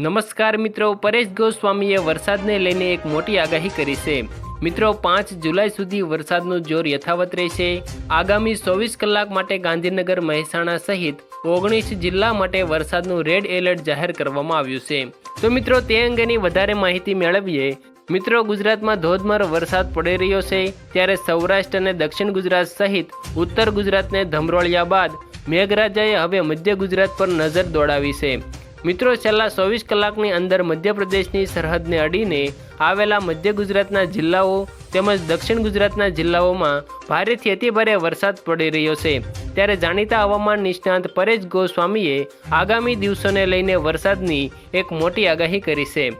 નમસ્કાર મિત્રો, પરેશ ગોસ્વામીએ વરસાદને લઈને એક મોટી આગાહી કરી છે. મિત્રો, પાંચ જુલાઈ સુધી વરસાદનું જોર યથાવત રહેશે. આગામી ચોવીસ કલાક માટે ગાંધીનગર, મહેસાણા સહિત ઓગણીસ જિલ્લા માટે વરસાદનું રેડ એલર્ટ જાહેર કરવામાં આવ્યું છે. તો મિત્રો, તે અંગેની વધારે માહિતી મેળવીએ. મિત્રો, ગુજરાતમાં ધોધમાર વરસાદ પડી રહ્યો છે. ત્યારે સૌરાષ્ટ્ર અને દક્ષિણ ગુજરાત સહિત ઉત્તર ગુજરાતને ધમરોળ્યા બાદ મેઘરાજાએ હવે મધ્ય ગુજરાત પર નજર દોડાવી છે. મિત્રો, છેલ્લા ચોવીસ કલાકની અંદર મધ્યપ્રદેશની સરહદને અડીને આવેલા મધ્ય ગુજરાતના જિલ્લાઓ તેમજ દક્ષિણ ગુજરાતના જિલ્લાઓમાં ભારેથી અતિભારે વરસાદ પડી રહ્યો છે. ત્યારે જાણીતા હવામાન નિષ્ણાંત પરેશ ગોસ્વામીએ આગામી દિવસોને લઈને વરસાદની એક મોટી આગાહી કરી છે.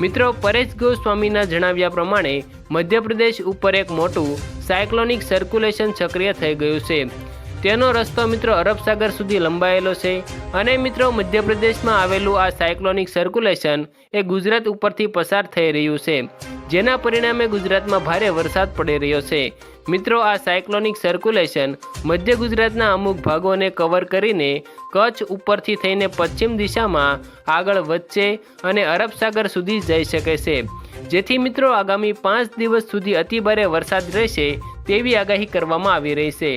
મિત્રો, પરેશ ગોસ્વામીના જણાવ્યા પ્રમાણે મધ્યપ્રદેશ ઉપર એક મોટું સાયક્લોનિક સર્ક્યુલેશન સક્રિય થઈ ગયું છે. તેનો રસ્તો મિત્રો અરબ સાગર સુધી લંબાયેલો છે અને મિત્રો મધ્યપ્રદેશમાં આવેલું આ સાયક્લોનિક સર્ક્યુલેશન એ ગુજરાત ઉપરથી પસાર થઈ રહ્યું છે. જેના પરિણામે ગુજરાતમાં ભારે વરસાદ પડી રહ્યો છે. મિત્રો આ સાયક્લોનિક સર્ક્યુલેશન મધ્ય ગુજરાતના અમુક ભાગોને કવર કરીને કચ્છ ઉપરથી થઈને પશ્ચિમ દિશામાં આગળ વધશે અને અરબ સાગર સુધી જઈ શકે છે. જેથી મિત્રો આગામી પાંચ દિવસ સુધી અતિભારે વરસાદ રહેશે તેવી આગાહી કરવામાં આવી રહી છે.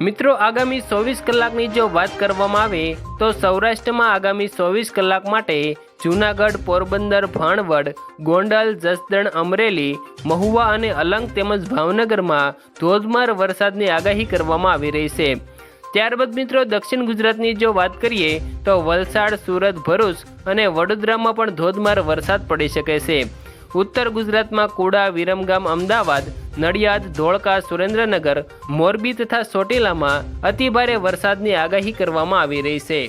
મિત્રો, આગામી ચોવીસ કલાકની જો વાત કરવામાં આવે, તો સૌરાષ્ટ્રમાં આગામી ચોવીસ કલાક માટે જૂનાગઢ, પોરબંદર, ભાણવડ, ગોંડલ, જસદણ, અમરેલી, મહુવા અને અલંગ તેમજ ભાવનગરમાં ધોધમાર વરસાદની આગાહી કરવામાં આવી રહી છે. ત્યારબાદ મિત્રો, દક્ષિણ ગુજરાતની જો વાત કરીએ, તો વલસાડ, સુરત, ભરૂચ અને વડોદરામાં પણ ધોધમાર વરસાદ પડી શકે છે. ઉત્તર ગુજરાતમાં કુડા, વિરમગામ, અમદાવાદ, નડિયાદ, ધોળકા, સુરેન્દ્રનગર, મોરબી તથા સોટેલામાં અતિભારે વરસાદની આગાહી કરવામાં આવી રહી છે.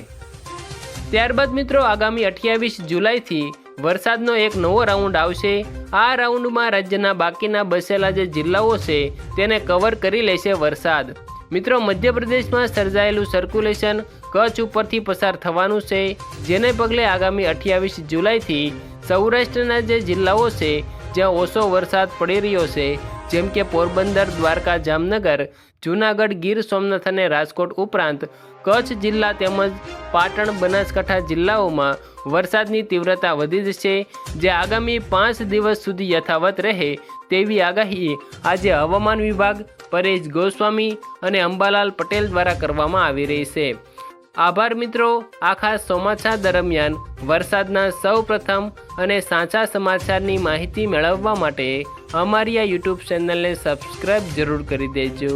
ત્યારબાદ મિત્રો આગામી અઠ્યાવીસ જુલાઈથી વરસાદનો એક નવો રાઉન્ડ આવશે. આ રાઉન્ડમાં રાજ્યના બાકીના બસેલા જે જિલ્લાઓ છે તેને કવર કરી લેશે વરસાદ. મિત્રો મધ્યપ્રદેશમાં સર્જાયેલું સર્ક્યુલેશન કચ્છ ઉપરથી પસાર થવાનું છે. જેને પગલે આગામી અઠ્યાવીસ જુલાઈથી સૌરાષ્ટ્રના જે જિલ્લાઓ છે, જ્યાં ઓછો વરસાદ પડી રહ્યો છે, જેમ કે પોરબંદર, દ્વારકા, જામનગર, જૂનાગઢ, ગીર સોમનાથ અને રાજકોટ ઉપરાંત, કચ્છ જિલ્લા તેમજ પાટણ, બનાસકાંઠા જિલ્લાઓમાં વરસાદની તીવ્રતા વધી જશે જે આગામી પાંચ દિવસ સુધી યથાવત રહે તેવી આગાહી આજે હવામાન વિભાગ, પરેશ ગોસ્વામી અને અંબાલાલ પટેલ દ્વારા કરવામાં આવી રહી છે. આભાર મિત્રો, આખા ચોમાસા દરમિયાન વરસાદના સૌ પ્રથમ અને સાચા સમાચારની માહિતી મેળવવા માટે અમારી આ યુટ્યુબ ચેનલને સબસ્ક્રાઈબ જરૂર કરી દેજો.